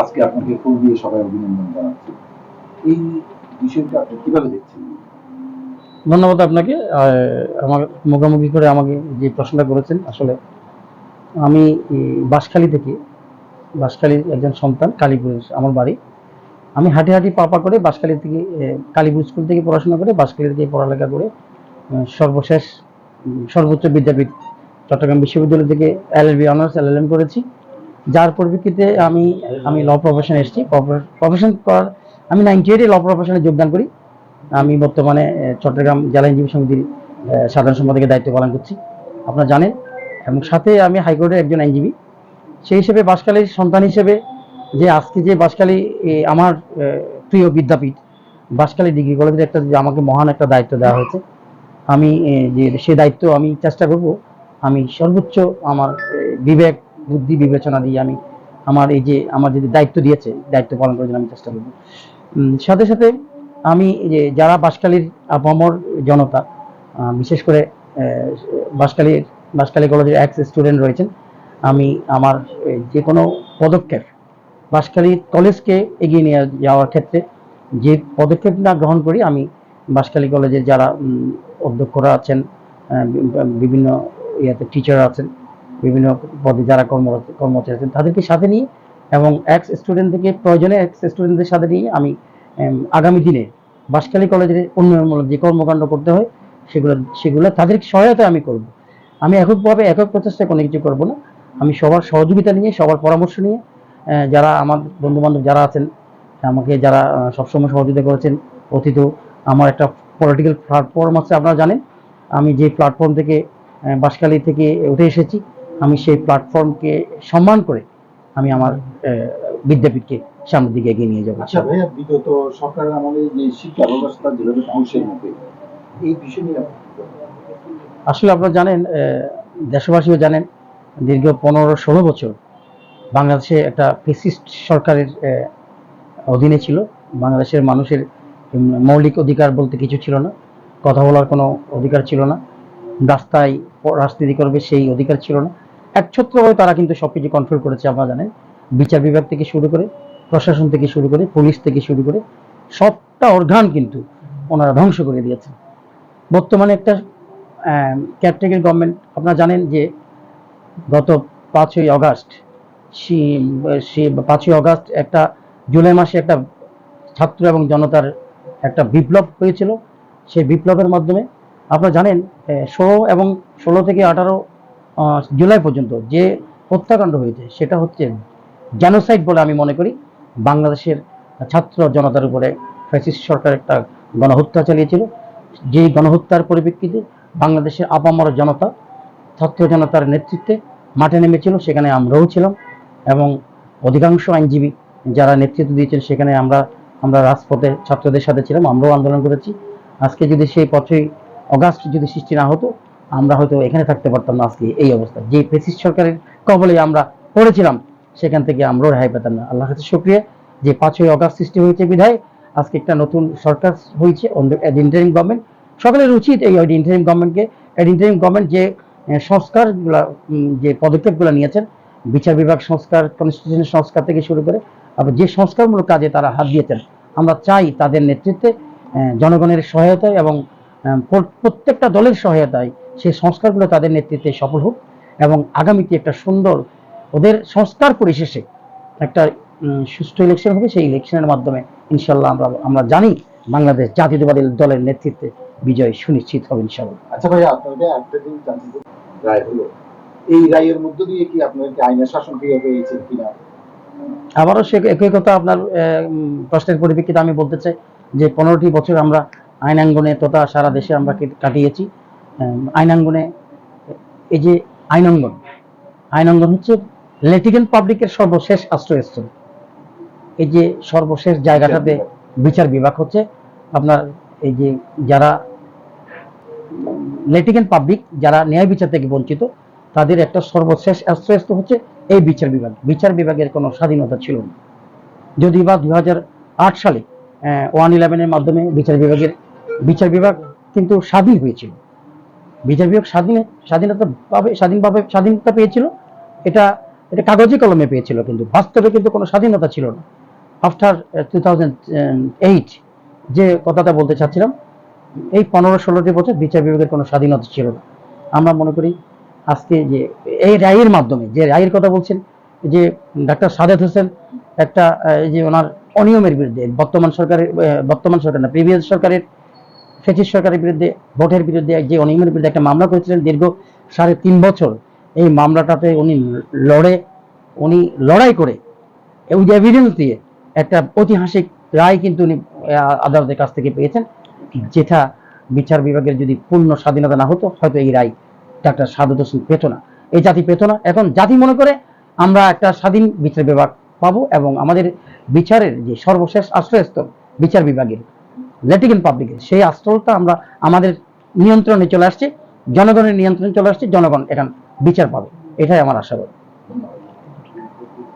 আজকে আপনাকে ফুল দিয়ে সবাই অভিনন্দন জানাচ্ছি। এই বিষয়টা আপনি কীভাবে দেখছেন? ধন্যবাদ আপনাকে। আমার মুখোমুখি করে আমাকে যে প্রশ্নটা করেছেন, আসলে আমি বাঁশখালী থেকে, বাঁশখালীর একজন সন্তান কালীপুর আমার বাড়ি। আমি হাঁটি হাঁটি পাপা করে বাঁশখালী থেকে কালীপুর স্কুল থেকে পড়াশোনা করে বাঁশখালী থেকে পড়ালেখা করে সর্বশেষ সর্বোচ্চ বিদ্যাপীঠ চট্টগ্রাম বিশ্ববিদ্যালয় থেকে এলএলবি অনার্স, এলএলএম করেছি। যার পরিপ্রেক্ষিতে আমি আমি ল প্রফেশনে এসেছি। প্রফেশন করার আমি নাইনটি এইটে ল প্রফেশনে যোগদান করি। আমি বর্তমানে চট্টগ্রাম জেলা আইনজীবী সমিতির সাধারণ সম্পাদকের দায়িত্ব পালন করছি। আপনারা জানেন, এবং সাথে আমি হাইকোর্টের একজন আইনজীবী। সেই হিসেবে বাসকালীর সন্তান হিসেবে যে আজকে যে বাসকালী আমার প্রিয় বিদ্যাপীঠ, বাসকালী ডিগ্রি কলেজের একটা আমাকে মহান একটা দায়িত্ব দেওয়া হয়েছে। আমি যে, সে দায়িত্ব আমি চেষ্টা করব আমি সর্বোচ্চ আমার বিবেক, বুদ্ধি বিবেচনা দিয়ে আমি আমার এই যে, আমার যে দায়িত্ব দিয়েছে, দায়িত্ব পালন করার জন্য আমি চেষ্টা করব। সাথে সাথে আমি যে, যারা বাসকালীর আপামর জনতা বিশেষ করে বাসকালীর বাসকালী কলেজের এক্স স্টুডেন্ট রয়েছেন, আমি আমার যে কোনো পদক্ষেপ বাসকালী কলেজকে এগিয়ে নিয়ে যাওয়ার ক্ষেত্রে যে পদক্ষেপ না গ্রহণ করি, আমি বাসকালী কলেজের যারা অধ্যক্ষরা আছেন বিভিন্ন ইয়াতে টিচার আছেন, বিভিন্ন পদে যারা কর্মরত কর্মচারী আছেন, তাদেরকে সাথে নিয়ে এবং এক্স স্টুডেন্ট থেকে প্রয়োজনে এক্স স্টুডেন্টদের সাথে নিয়ে আমি আগামী দিনে বাসকালী কলেজের উন্নয়নমূলক যে কর্মকাণ্ড করতে হয়, সেগুলো সেগুলো তাদের সহায়তা আমি করব। আমি এককভাবে একক প্রচেষ্টায় কোনো কিছু করব না। আমি সবার সহযোগিতা নিয়ে, সবার পরামর্শ নিয়ে যারা আমার বন্ধু বান্ধব যারা আছেন, আমাকে যারা সবসময় সহযোগিতা করেছেন অতীত আমার একটা পলিটিক্যাল প্ল্যাটফর্ম আছে, আপনারা জানেন। আমি যে প্ল্যাটফর্ম থেকে বাঁশখালী থেকে উঠে এসেছি। আমি সেই প্ল্যাটফর্মকে সম্মান করে আমি আমার বিদ্যাপীঠকে সামনের দিকে এগিয়ে নিয়ে যাব। আচ্ছা ভাইয়া বিগত সরকারের আমলে যে শিক্ষা ব্যবস্থা যেভাবে ধ্বংসের এই বিষয় নিয়ে? আসলে আপনারা জানেন দেশবাসীও জানেন দীর্ঘ পনেরো ষোলো বছর বাংলাদেশে একটা ফেসিস্ট সরকারের অধীনে ছিল। বাংলাদেশের মানুষের মৌলিক অধিকার বলতে কিছু ছিল না কথা বলার কোনো অধিকার ছিল না। রাস্তায় রাজনীতি করবে সেই অধিকার ছিল না। একছত্রভাবে তারা কিন্তু সব কিছু কন্ট্রোল করেছে, আপনারা জানেন। বিচার বিভাগ থেকে শুরু করে, প্রশাসন থেকে শুরু করে, পুলিশ থেকে শুরু করে, সবটা অর্গান কিন্তু ওনারা ধ্বংস করে দিয়েছেন বর্তমানে একটা ক্যাপটেকের গভর্নমেন্ট আপনারা জানেন যে গত পাঁচই অগাস্ট সে পাঁচই অগাস্ট একটা জুলাই মাসে একটা ছাত্র এবং জনতার একটা বিপ্লব হয়েছিল। সেই বিপ্লবের মাধ্যমে আপনারা জানেন ষোলো এবং ষোলো থেকে আঠারো জুলাই পর্যন্ত যে হত্যাকাণ্ড হয়েছে, সেটা হচ্ছে জেনোসাইড বলে আমি মনে করি। বাংলাদেশের ছাত্র জনতার উপরে ফ্যাসিস্ট সরকার একটা গণহত্যা চালিয়েছিল। যে গণহত্যার পরিপ্রেক্ষিতে বাংলাদেশের আপামর জনতা, ছাত্র জনতার নেতৃত্বে মাঠে নেমেছিল, সেখানে আমরাও ছিলাম এবং অধিকাংশ আইনজীবী যারা নেতৃত্ব দিয়েছেন, সেখানে আমরা আমরা রাজপথে ছাত্রদের সাথে ছিলাম, আমরাও আন্দোলন করেছি। আজকে যদি সেই পথে অগাস্ট যদি সৃষ্টি না হতো, আমরা হয়তো এখানে থাকতে পারতাম না আজকে এই অবস্থা। যে ফেসিস্ট সরকারের কবলে আমরা পড়েছিলাম, সেখান থেকে আমরাও রেহাই পেতাম না। আল্লাহ কাছে শুক্রিয়া যে পাঁচই অগাস্ট সৃষ্টি হয়েছে বিধায়, আজকে একটা নতুন সরকার হয়েছে ইন্টারিম গভর্নমেন্ট সকলের উচিত এই ইন্টারিম গভর্নমেন্টকে ইন্টারিম গভর্নমেন্ট যে সংস্কারগুলা যে পদক্ষেপগুলো নিয়েছেন, বিচার বিভাগ সংস্কার কনস্টিটিউশন সংস্কার থেকে শুরু করে, আবার যে সংস্কারমূলক কাজে তারা হাত দিয়েছেন, আমরা চাই তাদের নেতৃত্বে জনগণের সহায়তায় এবং প্রত্যেকটা দলের সহায়তায় সেই সংস্কারগুলো তাদের নেতৃত্বে সফল হোক এবং আগামীতে একটা সুন্দর ওদের সংস্কার পরিশেষে একটা সুষ্ঠু ইলেকশন হবে। সেই ইলেকশনের মাধ্যমে ইনশাল্লাহ আমরা আমরা জানি বাংলাদেশ জাতীয়তাবাদী দলের নেতৃত্বে বিজয় সুনিশ্চিত হবে ইনশাল্লাহ আচ্ছা ভাইয়া আপনাদের একটা জানতে রায় হলো এই রায়ের মধ্য দিয়ে কি আপনাদেরকে আইনের শাসন ফিরে পেয়েছেন কিনা? আবারও সে একই কথা আপনার প্রশ্নের পরিপ্রেক্ষিতে আমি বলতে চাই যে পনেরোটি বছর আমরা আইনাঙ্গনে তথা সারা দেশে আমরা কাটিয়েছি। আইনাঙ্গনে, এই যে আইনাঙ্গন আইনাঙ্গন হচ্ছে লেটিগেন্ট পাবলিকের সর্বশেষ আশ্রয়স্থল। এই যে সর্বশেষ জায়গাটাতে বিচার বিভাগ হচ্ছে আপনার এই যে যারা লেটিগেন্ট পাবলিক, যারা ন্যায় বিচার থেকে বঞ্চিত, তাদের একটা সর্বশেষ আশ্রয়স্থল হচ্ছে এই বিচার বিভাগ। বিচার বিভাগের কোনো স্বাধীনতা ছিল না। যদি বা দু হাজার আট সালে ওয়ান ইলেভেনের মাধ্যমে বিচার বিভাগের বিচার বিভাগ কিন্তু স্বাধীন হয়েছিল। বিচার বিভাগ স্বাধীন, স্বাধীনতা পাবে স্বাধীনভাবে স্বাধীনতা পেয়েছিল। এটা এটা কাগজে কলমে পেয়েছিল কিন্তু, বাস্তবে কিন্তু কোনো স্বাধীনতা ছিল না। আফটার টু এইট যে কথাটা বলতে চাচ্ছিলাম, এই পনেরো ষোলোটি বছর বিচার বিভাগের কোনো স্বাধীনতা ছিল না। আমরা মনে করি আজকে যে, এই রায়ের মাধ্যমে, যে রায়ের কথা বলছেন, যে ডাক্তার সাদেদ হোসেন একটা যে ওনার অনিয়মের বিরুদ্ধে, বর্তমান সরকারের বর্তমান সরকার না প্রিভিয়াস সরকারের ফেসিস সরকারের বিরুদ্ধে, ভোটের বিরুদ্ধে যে অনিয়মের বিরুদ্ধে একটা মামলা করেছিলেন দীর্ঘ সাড়ে তিন বছর, এই মামলাটাতে উনি লড়ে, উনি লড়াই করে ওই এভিডেন্স দিয়ে একটা ঐতিহাসিক রায় কিন্তু উনি আদালতের কাছ থেকে পেয়েছেন, যেটা বিচার বিভাগের যদি পূর্ণ স্বাধীনতা না হতো, হয়তো এই রায় ডাক্তার সাদত হোসেন পেত না। এই জাতি পেত না। এখন জাতি মনে করে আমরা একটা স্বাধীন বিচার বিভাগ পাবো এবং আমাদের বিচারের যে সর্বশেষ আশ্রয়স্থল বিচার বিভাগের লেটিকেন পাবলিকের সেই আশ্রয়টা আমরা আমাদের নিয়ন্ত্রণে চলে আসছে, জনগণের নিয়ন্ত্রণে চলে আসছে, জনগণ এখন বিচার পাবে। এটাই আমার আশাবাদ।